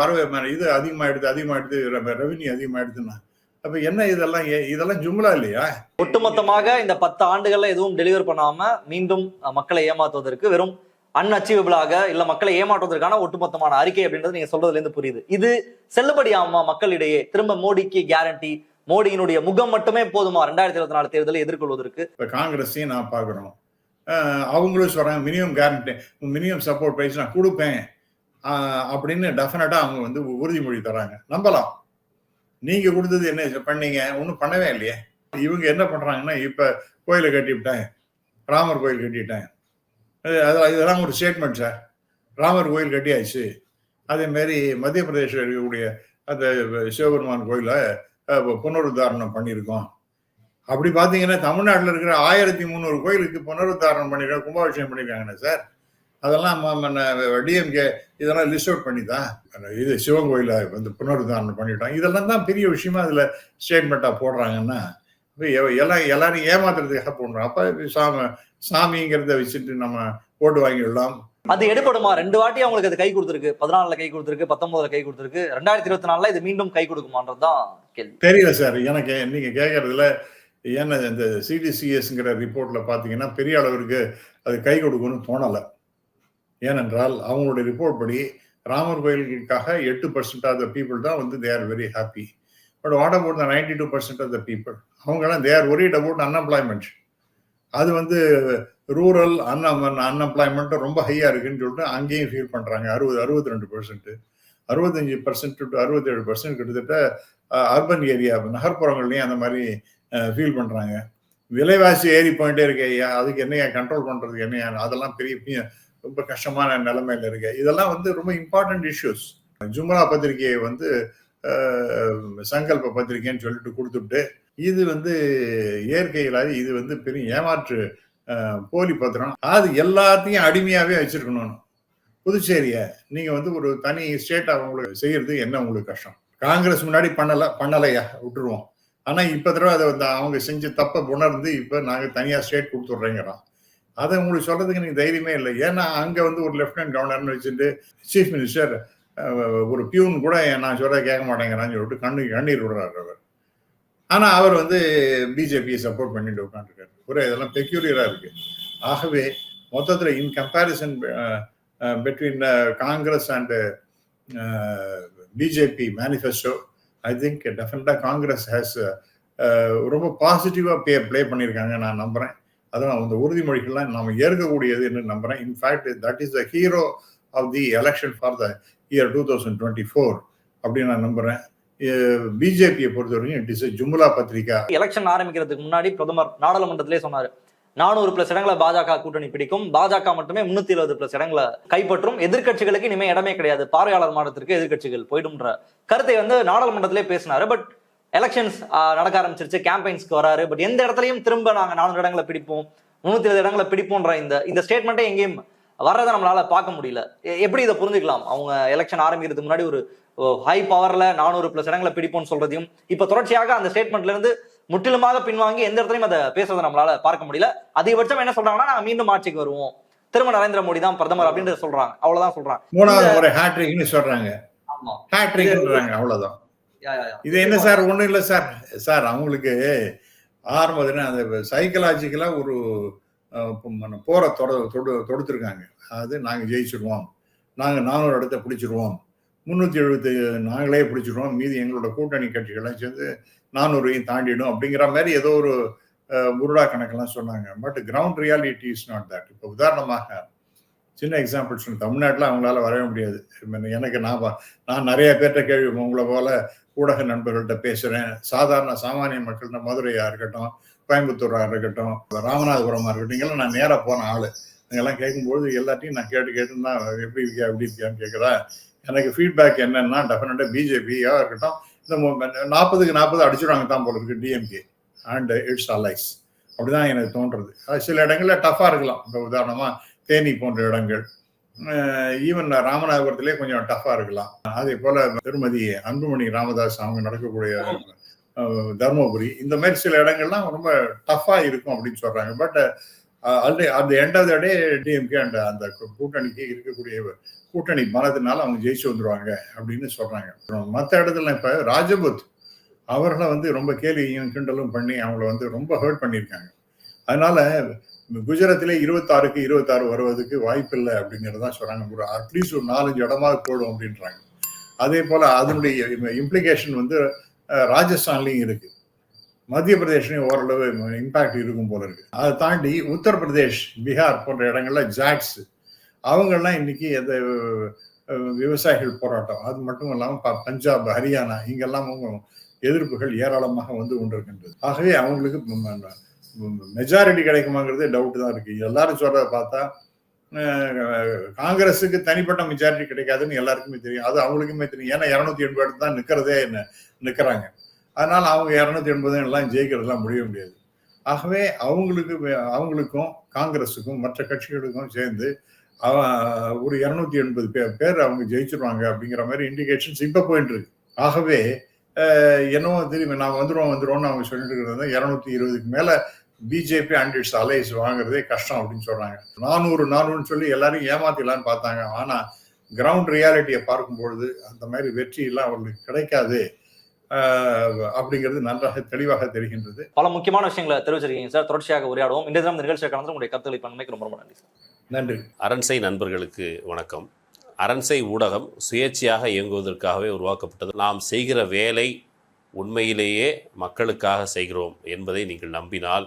வரவே இது வரவே எடுத்து இது எடுத்து ரெவன்யூ அதிகமாக அதிகமாயிடுதுன்னா அப்ப என்ன இதெல்லாம் இதெல்லாம் ஜும்லா இல்லையா?
ஒட்டுமொத்தமாக இந்த பத்து ஆண்டுகள்ல எதுவும் டெலிவர் பண்ணாம மீண்டும் மக்களை ஏமாத்துவதற்கு வெறும் அன்அச்சீவபிளாக இல்ல மக்களை ஏமாற்றுவதற்கான ஒட்டுமொத்தமான அறிக்கை அப்படின்றது நீங்க சொல்றதுல இருந்து புரியுது. இது செல்லுபடியாமா மக்களிடையே? திரும்ப மோடிக்கு கேரண்டி மோடியினுடைய முகம் மட்டுமே போதுமா ரெண்டாயிரத்தி இருபத்தி நாலு தேர்தலை எதிர்கொள்வதற்கு?
இப்ப காங்கிரஸையும் நான் பார்க்குறோம். அவங்களும் சொல்றாங்க minimum guarantee minimum support price நான் கொடுப்பேன். அப்படின்னு டெஃபினட்டா அவங்க வந்து உறுதிமொழி தராங்க நம்பலாம். நீங்க கொடுத்தது என்ன பண்ணீங்க? ஒன்றும் பண்ணவே இல்லையே. இவங்க என்ன பண்றாங்கன்னா இப்ப கோயிலை கட்டிவிட்டேன். ராமர் கோயில் கட்டிட்டேன் அது- இதெல்லாம் ஒரு ஸ்டேட்மெண்ட் சார் ராமர் கோயில் கட்டியாச்சு. அதே மாதிரி மத்திய பிரதேசில் இருக்கக்கூடிய அந்த சிவபெருமான் கோயிலை புனருத்தாரணம் பண்ணியிருக்கோம். அப்படி பார்த்தீங்கன்னா தமிழ்நாட்டில் இருக்கிற ஆயிரத்தி முந்நூறு கோயிலுக்கு புனருத்தாரணம் பண்ணிருக்காங்க கும்பாபிஷேகம் பண்ணியிருக்காங்கண்ணே சார் அதெல்லாம் டிஎம்கே இதெல்லாம் லிஸ்ட் அவுட் பண்ணி தான் இது சிவன் கோயிலை வந்து புனருத்தாரணம் பண்ணிட்டோம் இதெல்லாம் தான் பெரிய விஷயமா அதில் ஸ்டேட்மெண்ட்டாக போடுறாங்கன்னா எல்லாம் எல்லாரும் ஏமாத்துறதுக்காக போடுறோம் அப்போ சாமி சாமிங்கிறத வச்சுட்டு நம்ம ஓட்டு வாங்கிடலாம்
அது எடுபடுமா? ரெண்டு வாட்டி அவங்களுக்கு அது கை கொடுத்துருக்கு. பதினாலுல கை கொடுத்துருக்கு பத்தொன்பதுல கை கொடுத்துருக்கு. ரெண்டாயிரத்தி இருபத்தி நாலுல இது மீண்டும் கை கொடுக்குமான்றதுதான் கேள்வி.
தெரியல சார். எனக்கு நீங்க கேட்கறதுல என்ன இந்த சிடிசிஎஸ்ங்கிற ரிப்போர்ட்ல பாத்தீங்கன்னா பெரிய அளவிற்கு அது கை கொடுக்கும்னு தோணலை. ஏனென்றால் அவங்களுடைய ரிப்போர்ட் படி ராமர் கோயிலுக்காக எட்டு பர்சன்ட் ஆஃப் த பீப்புள் தான் வந்து they are very happy but what about the ninety two percent of the people அவங்கெல்லாம் they are worried about unemployment அது வந்து ரூரல் அன் அன்எம்ப்ளாய்மெண்ட் ரொம்ப ஹையாக இருக்குன்னு சொல்லிட்டு அங்கேயும் ஃபீல் பண்ணுறாங்க அறுபது அறுபத்தி ரெண்டு பர்சன்ட்டு அறுபத்தஞ்சு பர்சன்ட் டு அறுபத்தேழு பர்சன்ட் கிட்டத்தட்ட அர்பன் ஏரியா நகர்ப்புறங்கள்லையும் அந்த மாதிரி ஃபீல் பண்ணுறாங்க விலைவாசி ஏறி போயிட்டே இருக்கு ஐயா அதுக்கு என்னையா கண்ட்ரோல் பண்ணுறதுக்கு என்னையா அதெல்லாம் பெரிய பெரிய ரொம்ப கஷ்டமான நிலைமையில இருக்கு. இதெல்லாம் வந்து ரொம்ப இம்பார்ட்டன்ட் இஷ்யூஸ் ஜும்ரா பத்திரிகையை வந்து சங்கல்ப பத்திரிகைன்னு சொல்லிட்டு கொடுத்துட்டு இது வந்து இயற்கையில இது வந்து பெரிய ஏமாற்று போலி பத்திரம். அது எல்லாத்தையும் அடிமையாகவே வச்சிருக்கணும் புதுச்சேரிய நீங்கள் வந்து ஒரு தனி ஸ்டேட்டாக அவங்களுக்கு செய்யறது என்ன உங்களுக்கு கஷ்டம்? காங்கிரஸ் முன்னாடி பண்ணல பண்ணலையா? விட்டுருவோம். ஆனால் இப்போ தடவை அதை வந்து அவங்க செஞ்ச தப்பை உணர்ந்து இப்போ நாங்கள் தனியாக ஸ்டேட் கொடுத்துட்றேங்கிறோம் அதை உங்களுக்கு சொல்றதுக்கு எனக்கு தைரியமே இல்லை. ஏன்னா அங்க வந்து ஒரு லெப்டினன்ட் கவர்னர்னு வச்சுட்டு சீஃப் மினிஸ்டர் ஒரு பியூன் கூட நான் சொல்ற கேட்க மாட்டேங்கிறான்னு சொல்லிட்டு கண்ணு கண்ணீர் விடுறாரு அவர். ஆனா அவர் வந்து பிஜேபியை சப்போர்ட் பண்ணிட்டு உட்காந்துருக்காரு ஒரே இதெல்லாம் பெக்யூரியராக இருக்கு. ஆகவே மொத்தத்தில் in comparison between Congress and BJP manifesto I think டெஃபினட்டா காங்கிரஸ் ஹேஸ் ரொம்ப பாசிட்டிவா பே ப்ளே பண்ணியிருக்காங்க நான் நம்புறேன். அதான் அந்த உறுதிமொழிகள்லாம் நாம் ஏற்கக்கூடியது என்று நம்புறேன். In fact that is the hero of the election for the year two thousand twenty four அப்படின்னு நான் நம்புறேன். பிஜேபியை பொறுத்தவரைக்கும் it is jumla Patrika
election ஆரம்பிக்கிறதுக்கு முன்னாடி பிரதமர் நாடாளுமன்றத்திலே சொன்னார் நானூறு பிளஸ் இடங்களை பாஜக கூட்டணி பிடிக்கும் பாஜக மட்டுமே முன்னூத்தி இருபது பிளஸ் இடங்களை கைப்பற்றும் எதிர்க்கட்சிகளுக்கு இனிமே இடமே கிடையாது பார்வையாளர் மாடத்திற்கு எதிர்க்கட்சிகள் போயிடும்ன்ற கருத்தை வந்து நாடாளுமன்றத்திலே பேசினாரு. பட் எலெக்ஷன்ஸ் நடக்க ஆரம்பிச்சிருச்சு. கேம்பெயின்ஸ்க்கு வராரு. பட் எந்த இடத்துலயும் திரும்ப நாங்க நானூறு இடங்களை பிடிப்போம். முன்னூத்தி இருபது இடங்களை பிடிப்போம்ன்ற இந்த இந்த ஸ்டேட்மெண்ட்டே எங்கேயும் வர்றதை நம்மளால பார்க்க முடியல. எப்படி இதை புரிஞ்சுக்கலாம்? அவங்க எலெக்ஷன் ஆரம்பிக்கிறதுக்கு முன்னாடி ஒரு ஹை பவர்ல நானூறு பிளஸ் இடங்களை பிடிப்போம்னு சொல்றதையும் இப்ப தொடர்ச்சியாக அந்த ஸ்டேட்மெண்ட்ல இருந்து முற்றிலுமாக பின்வாங்கி எந்த இடத்துலயும் அதை பேசுறதை நம்மளால பார்க்க முடியல. அதிகபட்சம் என்ன சொல்றாங்கன்னா நாங்க மீண்டும் ஆட்சிக்கு வருவோம். திரும்ப நரேந்திர மோடி தான் பிரதமர் அப்படின்றத சொல்றாங்க. அவ்வளவுதான் சொல்றாங்க.
மூணாவது முறை ஹேட்ரிக்னு சொல்றாங்க.
ஆமா.
ஹேட்ரிக்ன்றாங்க அவ்வளவுதான். இது என்ன சார்? ஒண்ணும் இல்லை சார். சார் அவங்களுக்கு ஆரம்பத்துல அந்த சைக்கலாஜிக்கலா ஒரு போரை தொட தொடு தொடுத்துருக்காங்க. அது நாங்க ஜெயிச்சிருவோம். நாங்க நானூறு இடத்த பிடிச்சிருவோம். முன்னூத்தி எழுபத்தி நாங்களே பிடிச்சிருவோம். மீதி எங்களோட கூட்டணி கட்சிகள்லாம் சேர்ந்து நானூறையும் தாண்டிடும் அப்படிங்கிற மாதிரி ஏதோ ஒரு முருடா கணக்கெல்லாம் சொன்னாங்க. But ground reality is not that இப்போ உதாரணமாக சின்ன எக்ஸாம்பிள் சொன்ன தமிழ்நாட்டில் அவங்களால வரவே முடியாது. எனக்கு நான் நான் நிறைய பேர்கிட்ட கேள்வி உங்களை போல ஊடக நண்பர்கள்ட்ட பேசுகிறேன் சாதாரண சாமானிய மக்கள்கிட்ட மதுரையாக இருக்கட்டும் கோயம்புத்தூராக இருக்கட்டும் ராமநாதபுரமாக இருக்கட்டும் இங்கெல்லாம் நான் நேராக போன ஆள். அங்கெல்லாம் கேட்கும்போது எல்லாத்தையும் நான் கேட்டு கேட்டு நான் எப்படி இருக்கியா எப்படி இருக்கியான்னு கேட்குறேன் எனக்கு ஃபீட்பேக் என்னன்னா டெஃபினட்டாக பிஜேபியாக இருக்கட்டும் இந்த நாற்பதுக்கு நாற்பது அடிச்சிடுவாங்க தான் போல இருக்கு டிஎம்கே அண்ட் இட்ஸ் அலைஸ் அப்படிதான் எனக்கு தோன்றது சில இடங்களில் டஃப்பாக இருக்கலாம். இப்போ உதாரணமாக தேனி போன்ற இடங்கள். ஈவன் ராமநாதபுரத்திலே கொஞ்சம் டஃப்பாக இருக்கலாம். அதே போல திருமதி அன்புமணி ராமதாஸ் அவங்க நடக்கக்கூடிய தர்மபுரி இந்த மாதிரி சில இடங்கள்லாம் ரொம்ப டஃப்பாக இருக்கும் அப்படின்னு சொல்றாங்க. பட் அது அந்த end of the day DMK and அந்த கூட்டணிக்கு இருக்கக்கூடிய கூட்டணி பலத்தினால அவங்க ஜெயிச்சு வந்துருவாங்க அப்படின்னு சொல்றாங்க. மற்ற இடத்துல இப்ப ராஜபுத் அவர்களை வந்து ரொம்ப கேலியும் கிண்டலும் பண்ணி அவங்கள வந்து ரொம்ப ஹர்ட் பண்ணியிருக்காங்க. அதனால குஜராத்திலே இருபத்தாறுக்கு இருபத்தாறு வருவதுக்கு வாய்ப்பில்லை அப்படிங்கிறதான் சொல்றாங்க ஒரு அட்லீஸ்ட் ஒரு நாலஞ்சு இடமா போடும் அப்படின்றாங்க. அதே போல அதனுடைய இம்ப்ளிகேஷன் வந்து ராஜஸ்தான்லையும் இருக்குது இருக்கு. மத்திய பிரதேஷ்லையும் ஓரளவு இம்பாக்ட் இருக்கும் போல இருக்கு. அதை தாண்டி உத்தரப்பிரதேஷ் பீகார் போன்ற இடங்கள்ல ஜாட்ஸ் அவங்கெல்லாம் இன்னைக்கு அந்த விவசாயிகள் போராட்டம். அது மட்டும் இல்லாமல் ப- பஞ்சாப் ஹரியானா இங்கெல்லாம் எதிர்ப்புகள் ஏராளமாக வந்து கொண்டிருக்கின்றது. ஆகவே அவங்களுக்கு மெஜாரிட்டி கிடைக்குமாங்கிறதே டவுட் தான் இருக்கு. எல்லாரும் சொல்றத பார்த்தா காங்கிரஸுக்கு தனிப்பட்ட மெஜாரிட்டி கிடைக்காதுன்னு எல்லாருக்குமே தெரியும். அது அவங்களுக்குமே தெரியும். ஏன்னா இரநூத்தி எண்பது இடத்து தான் நிக்கிறதே என்ன நிக்கிறாங்க. அதனால அவங்க இரநூத்தி எண்பது எல்லாம் ஜெயிக்கிறதுலாம் முடிய முடியாது. ஆகவே அவங்களுக்கு அவங்களுக்கும் காங்கிரஸுக்கும் மற்ற கட்சிகளுக்கும் சேர்ந்து ஒரு இரநூத்தி எண்பது பேர் பேர் அவங்க ஜெயிச்சிருவாங்க அப்படிங்கிற மாதிரி இண்டிகேஷன்ஸ் இப்போ போயிட்டு இருக்கு. ஆகவே என்னவோ தெரியும் நான் வந்துடுவோம் வந்துடுவோம்னு அவங்க சொல்லிட்டு இருக்கிறது இரநூத்தி இருபதுக்கு மேலே பிஜேபி அண்ட் இட்ஸ் அலைஸ் வாங்குறதே கஷ்டம் அப்படின்னு சொல்றாங்க. நானூறு நானூறுன்னு சொல்லி எல்லாரும் ஏமாத்திடலான்னு பார்த்தாங்க. ஆனா கிரவுண்ட் ரியாலிட்டியை பார்க்கும்பொழுது அந்த மாதிரி வெற்றி எல்லாம் அவர்களுக்கு கிடைக்காது. அப்படிங்கிறது நன்றாக தெளிவாக தெரிகின்றது.
பல முக்கியமான விஷயங்களை தெரிவிச்சிருக்கீங்க சார். தொடர்ச்சியாக உரையாடுவோம். இன்றைய தினம் இந்த நிகழ்ச்சியை கலந்து உங்களுடைய கருத்துக்களை பண்மைக்கு ரொம்ப ரொம்ப நன்றி சார்.
நன்றி.
அரண்சை நண்பர்களுக்கு வணக்கம். அரண்சை ஊடகம் சுயேட்சையாக இயங்குவதற்காகவே உருவாக்கப்பட்டது. நாம் செய்கிற வேலை உண்மையிலேயே மக்களுக்காக செய்கிறோம் என்பதை நீங்கள் நம்பினால்